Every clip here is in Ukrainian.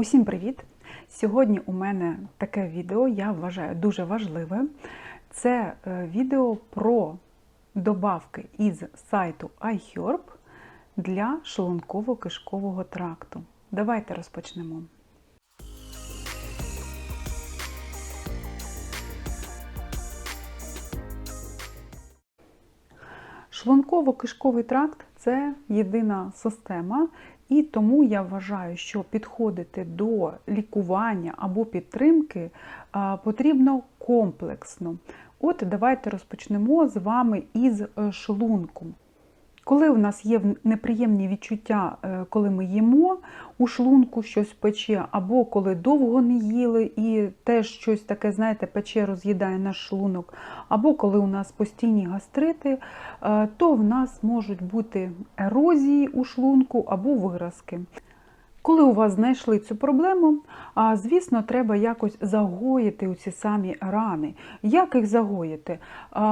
Усім привіт! Сьогодні у мене таке відео, я вважаю дуже важливе. Це е, відео про добавки із сайту iHerb для шлунково-кишкового тракту. Давайте розпочнемо. Шлунково-кишковий тракт це єдина система, і тому я вважаю, що підходити до лікування або підтримки потрібно комплексно. От давайте розпочнемо з вами із е, шлунку. Коли у нас є неприємні відчуття, е, коли ми їмо, у шлунку щось пече, або коли довго не їли і теж щось таке, знаєте, пече, роз'їдає наш шлунок, або коли у нас постійні гастрити, е, то в нас можуть бути ерозії у шлунку або виразки. Коли у вас знайшли цю проблему, звісно, треба якось загоїти у ці самі рани. Як їх загоїти?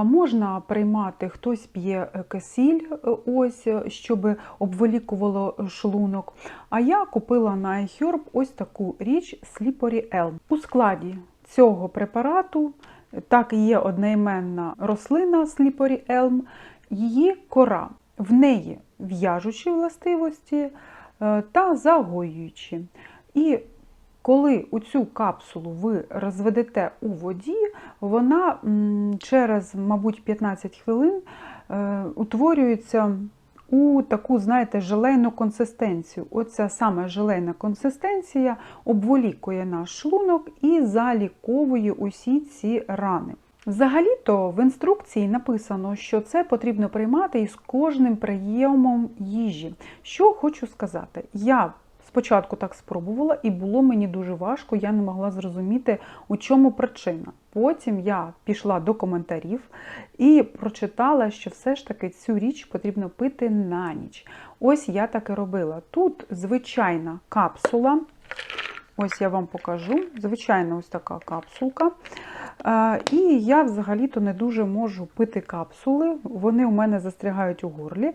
Можна приймати, хтось п'є кисіль, е, ось, щоб обволікувало шлунок. А я купила на iHerb ось таку річ Slippery Elm. У складі цього препарату так є одноіменна рослина Slippery Elm, її кора. В неї в'яжучі властивості. Е, та загоюючи. І коли цю капсулу ви розведете у воді, вона через, мабуть, 15 хвилин е, утворюється у таку, знаєте, желейну консистенцію. Оця саме желейна консистенція обволікує наш шлунок і заліковує усі ці рани. Взагалі-то в інструкції написано, що це потрібно приймати із кожним прийомом їжі. Що хочу сказати, я спочатку так спробувала, і було мені дуже важко, я не могла зрозуміти, у чому причина. Потім я пішла до коментарів і прочитала, що все ж таки цю річ потрібно пити на ніч. Ось я так і робила. Тут звичайна капсула. Ось я вам покажу. Звичайна ось така капсулка. І я взагалі-то не дуже можу пити капсули, вони у мене застрягають у горлі.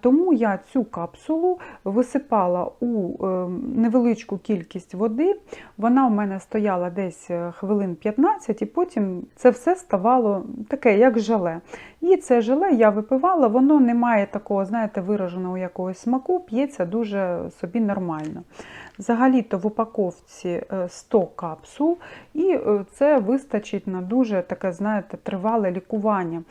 Тому я цю капсулу висипала у е, невеличку кількість води. Вона у мене стояла десь е, хвилин 15, і потім це все ставало таке, як желе. І це желе я випивала, воно не має такого, знаєте, вираженого якогось смаку, п'ється дуже собі нормально. Взагалі-то в упаковці 100 е, капсул, і е, це вистачить на дуже таке, знаєте, тривале лікування.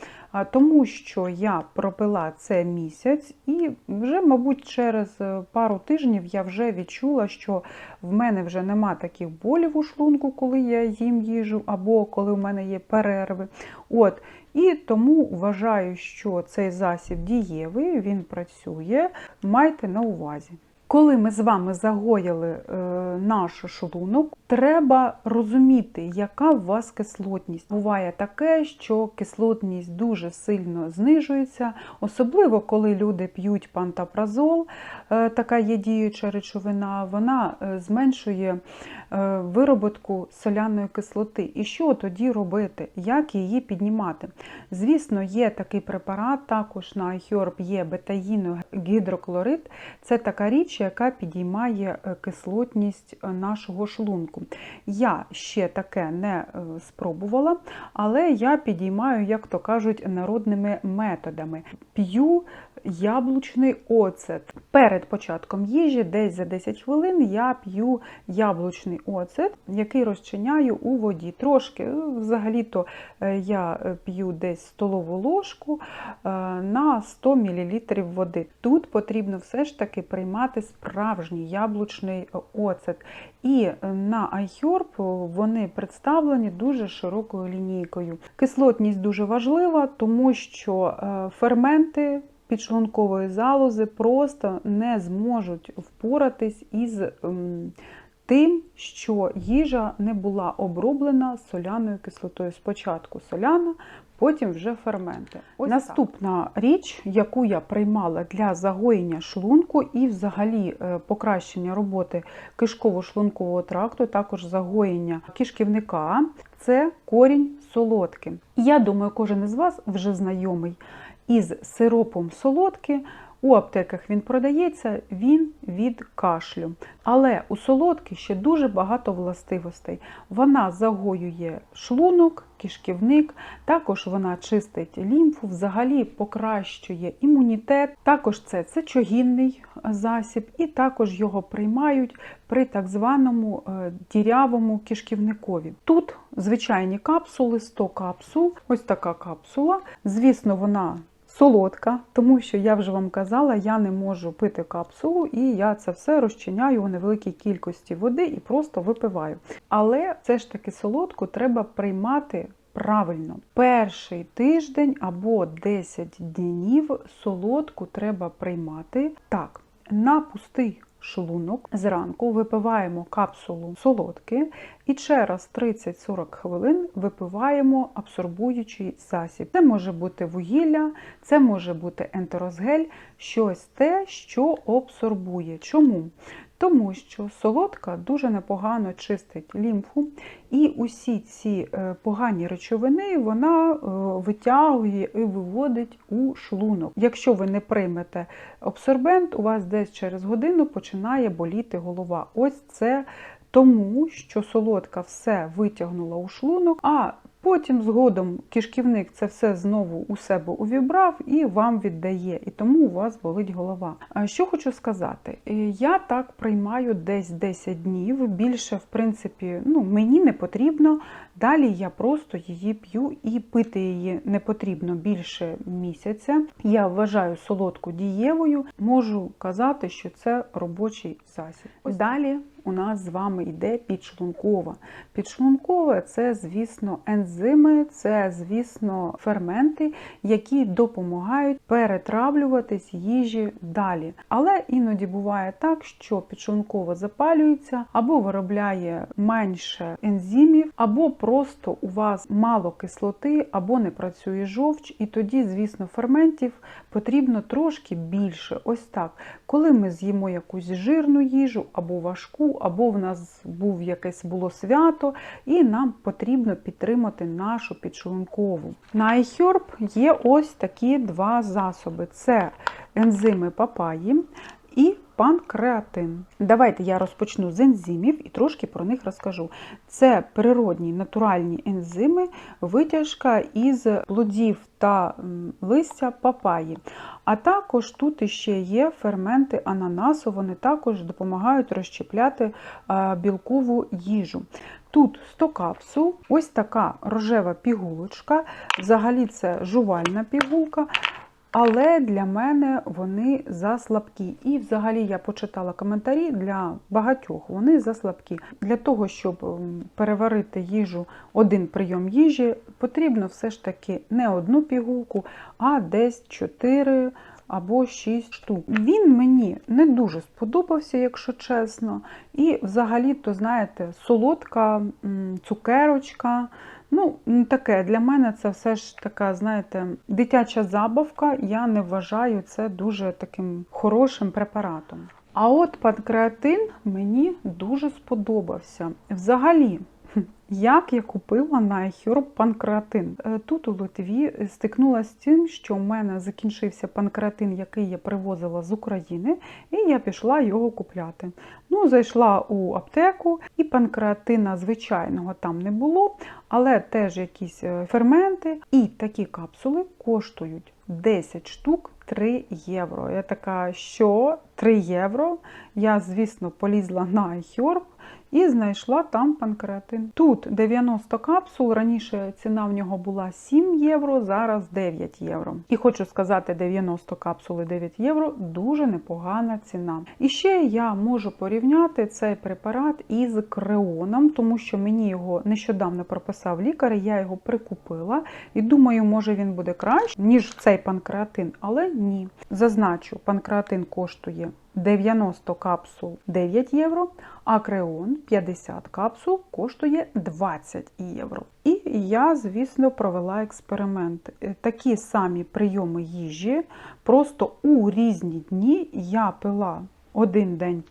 Тому що я пропила це місяць, і вже, мабуть, через е, пару тижнів я вже відчула, що в мене вже нема таких болів у шлунку, коли я їм їжу, або коли в мене є перерви. От. І тому вважаю, що цей засіб дієвий, він працює. Майте на увазі. Коли ми з вами загоїли е, наш шлунок, треба розуміти, яка у вас кислотність. Буває таке, що кислотність дуже сильно знижується, особливо коли люди п'ють пантапразол, е, така є діюча речовина, вона е, зменшує е, вироботку соляної кислоти. І що тоді робити? Як її піднімати? Звісно, є такий препарат, також на iHerb є бетаїногідроклорид. Це така річ яка підіймає е, кислотність е, нашого шлунку. Я ще таке не е, спробувала, але я підіймаю, як то кажуть, народними методами. П'ю яблучний оцет. Перед початком їжі, десь за 10 хвилин, я п'ю яблучний оцет, який розчиняю у воді. Трошки, взагалі-то я п'ю десь столову ложку на 100 мл води. Тут потрібно все ж таки приймати справжній яблучний оцет. І на iHerb вони представлені дуже широкою лінійкою. Кислотність дуже важлива, тому що е, ферменти підшлункової залози просто не зможуть впоратись із ем, тим, що їжа не була оброблена соляною кислотою. Спочатку соляна, потім вже ферменти. Ось Наступна так. річ, яку я приймала для загоєння шлунку і взагалі е, покращення роботи кишково-шлункового тракту, також загоєння кишківника, це корінь солодки. Я думаю, кожен із вас вже знайомий із сиропом солодки. У аптеках він продається, він від кашлю. Але у солодки ще дуже багато властивостей. Вона загоює шлунок, кишківник, також вона чистить лімфу, взагалі покращує імунітет. Також це сечогінний засіб, і також його приймають при так званому е, дірявому кишківникові. Тут звичайні капсули, 100 капсул, ось така капсула. Звісно, вона солодка, тому що я вже вам казала, я не можу пити капсулу, і я це все розчиняю у невеликій кількості води і просто випиваю. Але все ж таки солодку треба приймати. Правильно, перший тиждень або 10 днів солодку треба приймати так, на пустий шлунок. Зранку випиваємо капсулу солодки і через 30-40 хвилин випиваємо абсорбуючий засіб. Це може бути вугілля, це може бути ентерозгель, щось те, що абсорбує. Чому? Тому що солодка дуже непогано чистить лімфу, і усі ці е, погані речовини вона е, витягує і виводить у шлунок. Якщо ви не приймете абсорбент, у вас десь через годину починає боліти голова. Ось це тому, що солодка все витягнула у шлунок, а Потім згодом кишківник це все знову у себе увібрав і вам віддає, і тому у вас болить голова. Що хочу сказати, е, я так приймаю десь 10 днів. Більше, в принципі, ну, мені не потрібно. Далі я просто її п'ю і пити її не потрібно більше місяця. Я вважаю солодку дієвою, можу казати, що це робочий засіб. Далі у нас з вами йде підшлункова. Підшлункова це, звісно, ензими, це, звісно, ферменти, які допомагають перетравлюватись їжі далі. Але іноді буває так, що підшлункова запалюється або виробляє менше ензимів, або просто у вас мало кислоти, або не працює жовч, і тоді, звісно, ферментів потрібно трошки більше. Ось так. Коли ми з'їмо якусь жирну їжу або важку, або в нас був якесь було свято, і нам потрібно підтримати нашу підшлункову. На iHerb є ось такі два засоби: це ензими папаї панкреатин. Давайте я розпочну з ензимів і трошки про них розкажу. Це природні натуральні ензими, витяжка із плодів та листя папаї. А також тут ще є ферменти ананасу, вони також допомагають розщепляти білкову їжу. Тут 100 капсул, ось така рожева пігулочка, взагалі це жувальна пігулка. Але для мене вони заслабкі. І взагалі я почитала коментарі для багатьох вони заслабкі. Для того, щоб переварити їжу, один прийом їжі, потрібно все ж таки не одну пігулку, а десь 4 або 6 штук. Він мені не дуже сподобався, якщо чесно. І взагалі-то, знаєте, солодка цукерочка. Ну, таке для мене це все ж така, знаєте, дитяча забавка. Я не вважаю це дуже таким хорошим препаратом. А от панкреатин мені дуже сподобався. Взагалі, як я купила на iHerb панкреатин. Е, тут у Литві стикнулася з тим, що в мене закінчився панкреатин, який я привозила з України, і я пішла його купляти. Ну, Зайшла у аптеку, і панкреатина звичайного там не було, але теж якісь е, ферменти. І такі капсули коштують 10 штук 3 євро. Я така, що 3 євро. Я, звісно, полізла на iHerb, і знайшла там панкреатин. Тут 90 капсул, раніше ціна в нього була 7 євро, зараз 9 євро. І хочу сказати, 90 капсул і 9 євро дуже непогана ціна. І ще я можу порівняти цей препарат із креоном, тому що мені його нещодавно прописав лікар, я його прикупила. І думаю, може він буде краще, ніж цей панкреатин, але ні. Зазначу, панкреатин коштує 90 капсул 9 євро, а креон 50 капсул коштує 20 євро. І я, звісно, провела експеримент. Е, такі самі прийоми їжі, просто у різні дні я пила один день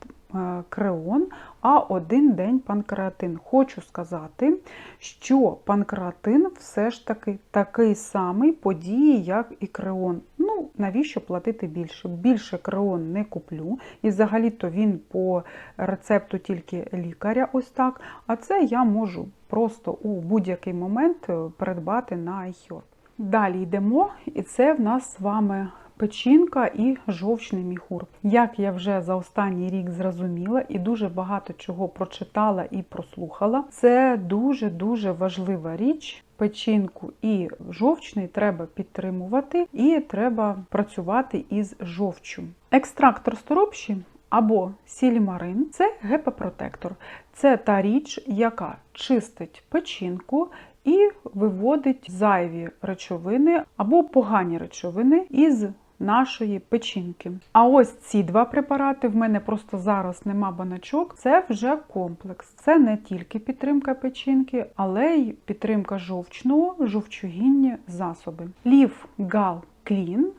креон, а один день панкреатин. Хочу сказати, що панкреатин все ж таки такий самий по дії, як і креон. Ну, навіщо платити більше? Більше креон не куплю. І взагалі-то він по рецепту тільки лікаря, ось так. А це я можу просто у будь-який момент е, придбати на iHerb. Далі йдемо, і це в нас з вами печінка і жовчний міхур. Як я вже за останній рік зрозуміла і дуже багато чого прочитала і прослухала, це дуже-дуже важлива річ. Печінку і жовчний треба підтримувати, і треба працювати із жовчю. Екстракт розторопші або сілімарин це гепапротектор. Це та річ, яка чистить печінку і виводить зайві речовини або погані речовини із нашої печінки. А ось ці два препарати в мене просто зараз нема баначок. Це вже комплекс. Це не тільки підтримка печінки, але й підтримка жовчного, жовчогінні засоби. Лів Гал Клін.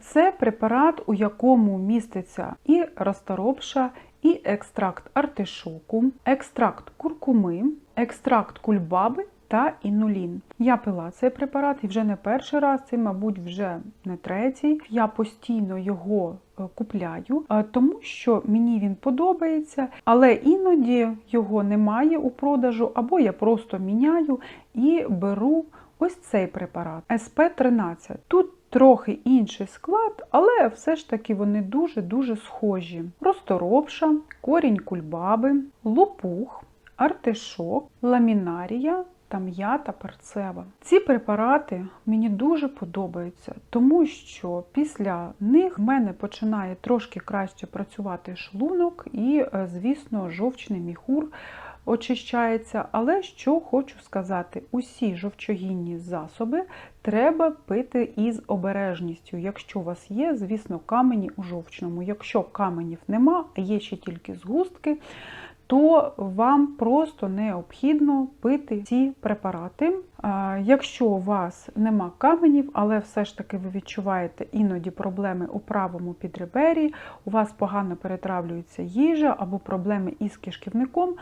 Це препарат, у якому міститься і розторопша, і екстракт артишоку, екстракт куркуми, екстракт кульбаби та інулін. Я пила цей препарат і вже не перший раз, це, мабуть, вже не третій. Я постійно його е, купляю, е, тому що мені він подобається, але іноді його немає у продажу, або я просто міняю і беру ось цей препарат СП-13. Тут трохи інший склад, але все ж таки вони дуже-дуже схожі. Розторопша, корінь кульбаби, лопух, артишок, ламінарія та м'ята перцева. Ці препарати мені дуже подобаються, тому що після них в мене починає трошки краще працювати шлунок і, е, звісно, жовчний міхур очищається. Але що хочу сказати, усі жовчогінні засоби треба пити із обережністю. Якщо у вас є, звісно, камені у жовчному. Якщо каменів нема, є ще тільки згустки, то вам просто необхідно пити ці препарати. Якщо у вас нема каменів, але все ж таки ви відчуваєте іноді проблеми у правому підребері, у вас погано перетравлюється їжа або проблеми із кишківником,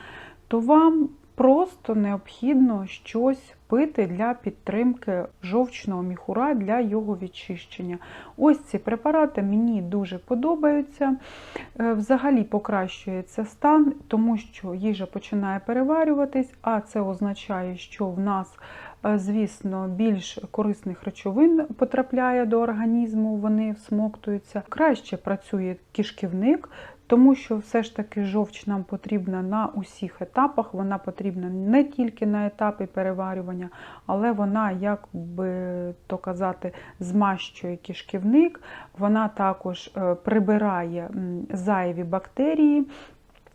то вам просто необхідно щось пити для підтримки жовчного міхура для його відчищення. Ось ці препарати мені дуже подобаються. Е, взагалі покращується стан, тому що їжа починає переварюватись, а це означає, що в нас е, Звісно, більш корисних речовин потрапляє до організму, вони всмоктуються. Краще працює кишківник, тому що все ж таки жовч нам потрібна на усіх етапах, вона потрібна не тільки на етапі переварювання, але вона, як би то казати, змащує кишківник, вона також е, прибирає зайві бактерії.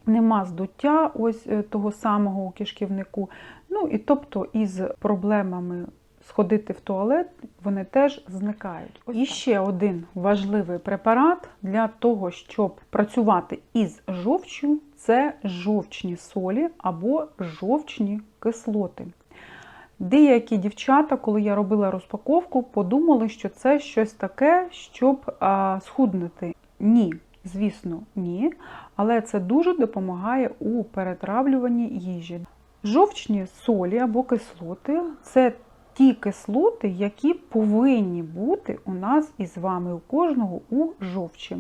Нема здуття ось е, того самого у кишківнику. Ну і тобто із проблемами сходити в туалет, вони теж зникають. І ще один важливий препарат для того, щоб працювати із жовчю, це жовчні солі або жовчні кислоти. Деякі дівчата, коли я робила розпаковку, подумали, що це щось таке, щоб а, схуднути. Ні, звісно, ні. Але це дуже допомагає у перетравлюванні їжі. Жовчні солі або кислоти це ті кислоти, які повинні бути у нас із вами, у кожного у жовчі.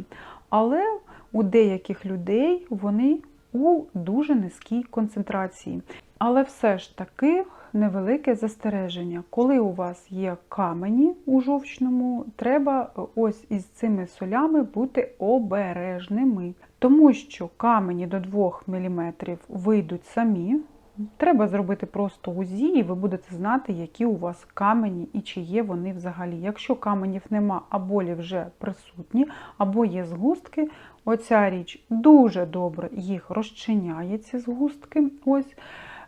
Але у деяких людей вони у дуже низькій концентрації. Але все ж таки невелике застереження. Коли у вас є камені у жовчному, треба ось із цими солями бути обережними. Тому що камені до 2 мм вийдуть самі, Треба зробити просто УЗІ, і ви будете знати, які у вас камені і чи є вони взагалі. Якщо каменів нема, а болі вже присутні, або є згустки, оця річ дуже добре їх розчиняє, ці згустки. ось.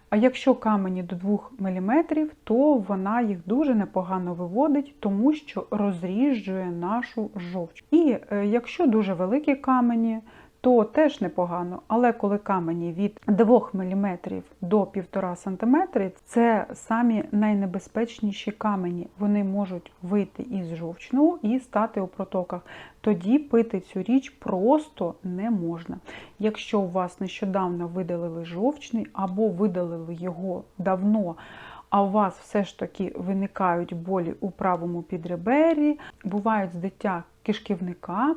А якщо камені до 2 мм, то вона їх дуже непогано виводить, тому що розріжджує нашу жовч. І е, якщо дуже великі камені, то теж непогано. Але коли камені від 2 мм до 1,5 см, це самі найнебезпечніші камені. Вони можуть вийти із жовчного і стати у протоках. Тоді пити цю річ просто не можна. Якщо у вас нещодавно видалили жовчний або видалили його давно, а у вас все ж таки виникають болі у правому підребері, бувають здиття кишківника,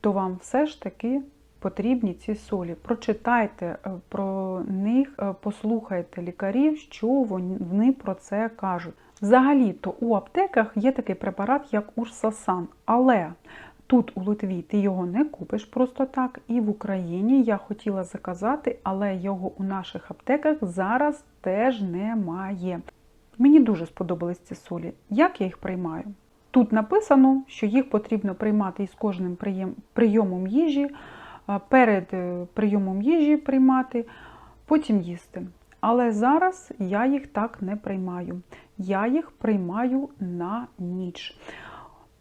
то вам все ж таки потрібні ці солі. Прочитайте е, про них, е, послухайте лікарів, що вони про це кажуть. Взагалі-то у аптеках є такий препарат, як Урсасан, але Тут у Литві ти його не купиш просто так. І в Україні я хотіла заказати, але його у наших аптеках зараз теж немає. Мені дуже сподобались ці солі. Як я їх приймаю? Тут написано, що їх потрібно приймати із кожним прийомом їжі, перед е, прийомом їжі приймати, потім їсти. Але зараз я їх так не приймаю. Я їх приймаю на ніч.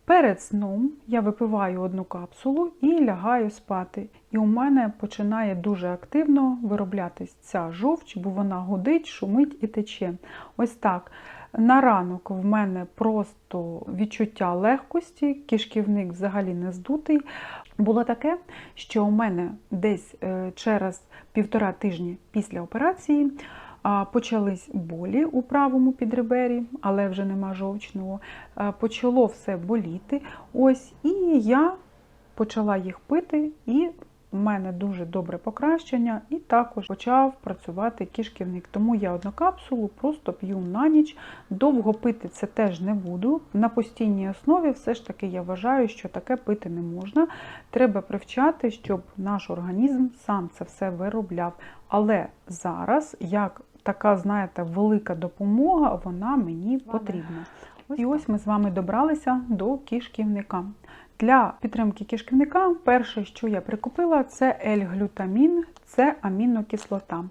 Перед сном я випиваю одну капсулу і лягаю спати. І у мене починає дуже активно вироблятись ця жовч, бо вона гудить, шумить і тече. Ось так. На ранок в мене просто відчуття легкості, кишківник взагалі не здутий. Було таке, що у мене десь е, через півтора тижні після операції почались болі у правому підребері, але вже нема жовчного. Почало все боліти. Ось, І я почала їх пити, і в мене дуже добре покращення, і також почав працювати кишківник. Тому я одну капсулу просто п'ю на ніч. Довго пити це теж не буду. На постійній основі все ж таки я вважаю, що таке пити не можна. Треба привчати, щоб наш організм сам це все виробляв. Але зараз, як така, знаєте, велика допомога, вона мені потрібна. І ось ми з вами добралися до кишківника. Для підтримки кишківника, перше, що я прикупила, це L-глютамін, це амінокислота,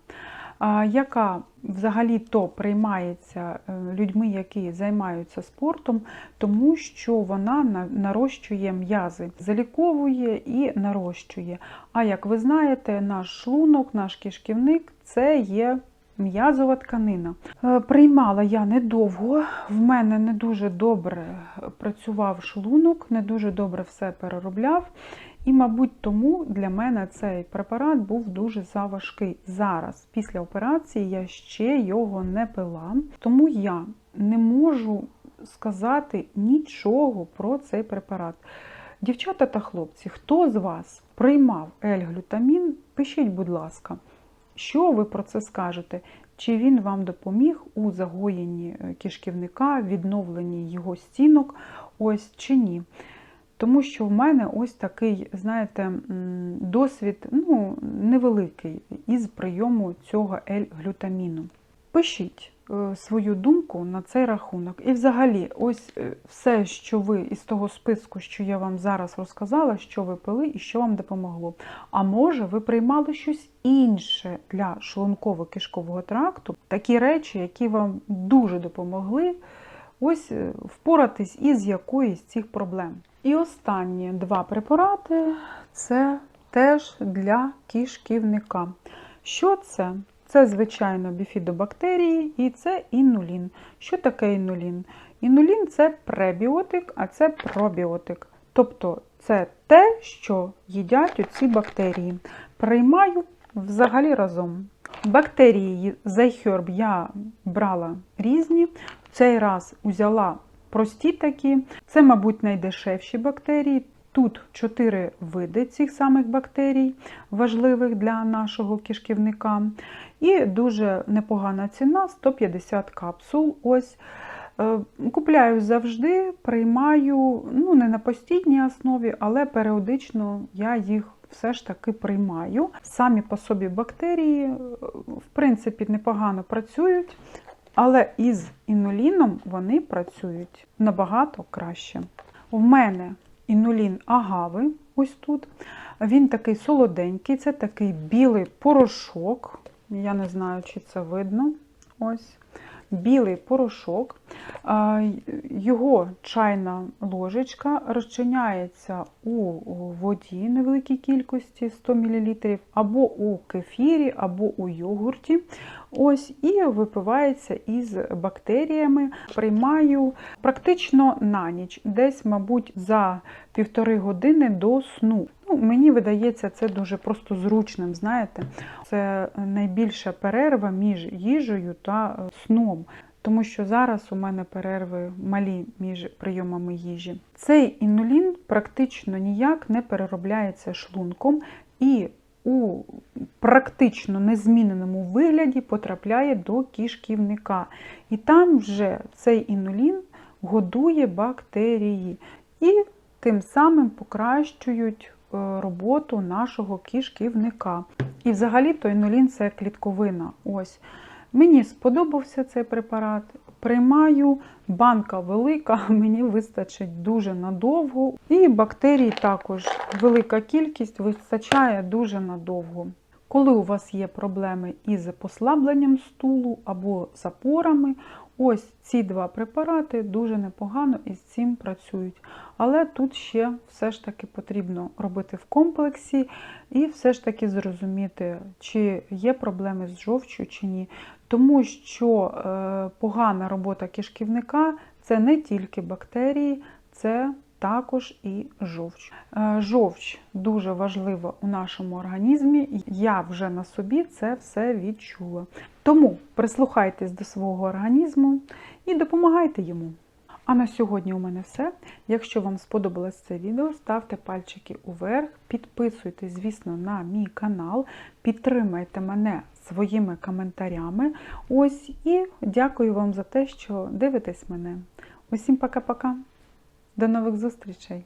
яка взагалі-то приймається е, людьми, які займаються спортом, тому що вона нарощує м'язи, заліковує і нарощує. А як ви знаєте, наш шлунок, наш кишківник це є М'язова тканина. Е, приймала я недовго, в мене не дуже добре працював шлунок, не дуже добре все переробляв. І, мабуть, тому для мене цей препарат був дуже заважкий. Зараз, після операції, я ще його не пила, тому я не можу сказати нічого про цей препарат. Дівчата та хлопці, хто з вас приймав L-глютамін, пишіть, будь ласка. Що ви про це скажете? Чи він вам допоміг у загоєнні е, кишківника, відновленні його стінок, ось чи ні? Тому що в мене ось такий, знаєте, досвід ну, невеликий із прийому цього L-глютаміну. Пишіть. Е, свою думку на цей рахунок. І взагалі, ось е, все, що ви із того списку, що я вам зараз розказала, що ви пили і що вам допомогло. А може, ви приймали щось інше для шлунково-кишкового тракту, такі речі, які вам дуже допомогли ось е, впоратись із якоюсь цих проблем. І останні два препарати це теж для кишківника. Що це? Це, звичайно, біфідобактерії і це інулін. Що таке інулін? Інулін це пребіотик, а це пробіотик. Тобто це те, що їдять оці бактерії. Приймаю взагалі разом. Бактерії Зайхерб я брала різні. В цей раз взяла прості такі. Це, мабуть, найдешевші бактерії. Тут чотири види цих самих бактерій, важливих для нашого кишківника. І дуже непогана ціна 150 капсул. Ось. Е, купляю завжди, приймаю, ну, не на постійній основі, але періодично я їх все ж таки приймаю. Самі по собі бактерії, е, в принципі, непогано працюють, але із інуліном вони працюють набагато краще. В мене інулін агави, ось тут. Він такий солоденький, це такий білий порошок. Я не знаю, чи це видно. Ось. Білий порошок. Його чайна ложечка розчиняється у воді невеликій кількості 100 мл, або у кефірі, або у йогурті. Ось і випивається із бактеріями. Приймаю практично на ніч, десь, мабуть, за півтори години до сну. Ну, мені видається це дуже просто зручним. Знаєте, це найбільша перерва між їжею та е, сном. Тому що зараз у мене перерви малі між прийомами їжі. Цей інулін практично ніяк не переробляється шлунком і у практично незміненому вигляді потрапляє до кишківника. І там вже цей інулін годує бактерії і тим самим покращують роботу нашого кишківника. І взагалі то інулін це клітковина. Ось. Мені сподобався цей препарат. Приймаю, банка велика, мені вистачить дуже надовго. І бактерій також велика кількість вистачає дуже надовго. Коли у вас є проблеми із послабленням стулу або запорами, ось ці два препарати дуже непогано із цим працюють. Але тут ще все ж таки потрібно робити в комплексі і все ж таки зрозуміти, чи є проблеми з жовчю чи ні. Тому що е, погана робота кишківника це не тільки бактерії, це також і жовч. Е, Жовч дуже важлива у нашому організмі. Я вже на собі це все відчула. Тому прислухайтесь до свого організму і допомагайте йому. А на сьогодні у мене все. Якщо вам сподобалось це відео, ставте пальчики уверх, підписуйтесь, звісно, на мій канал, підтримайте мене своїми коментарями. Ось і дякую вам за те, що дивитесь мене. Усім пока-пока. До нових зустрічей!